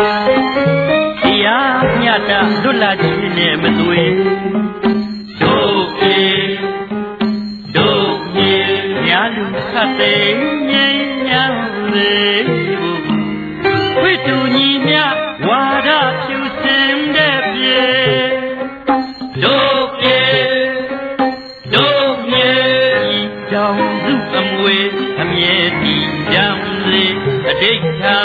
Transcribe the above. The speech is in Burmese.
တရားမြတ်တာလွတ်လပ်ခြင်းနဲ့မသွေတို့အေတို့မြေညာလူခတ်တဲ့ငြိမ်းချမ်းလေဘူးဝိတုညီမြဝါဒဖြူစင်တဲ့ပြေတို့ပြေတို့မြေကြောင်စုအမွေအမြဲတည်ကြံလေအတိတ်ထံ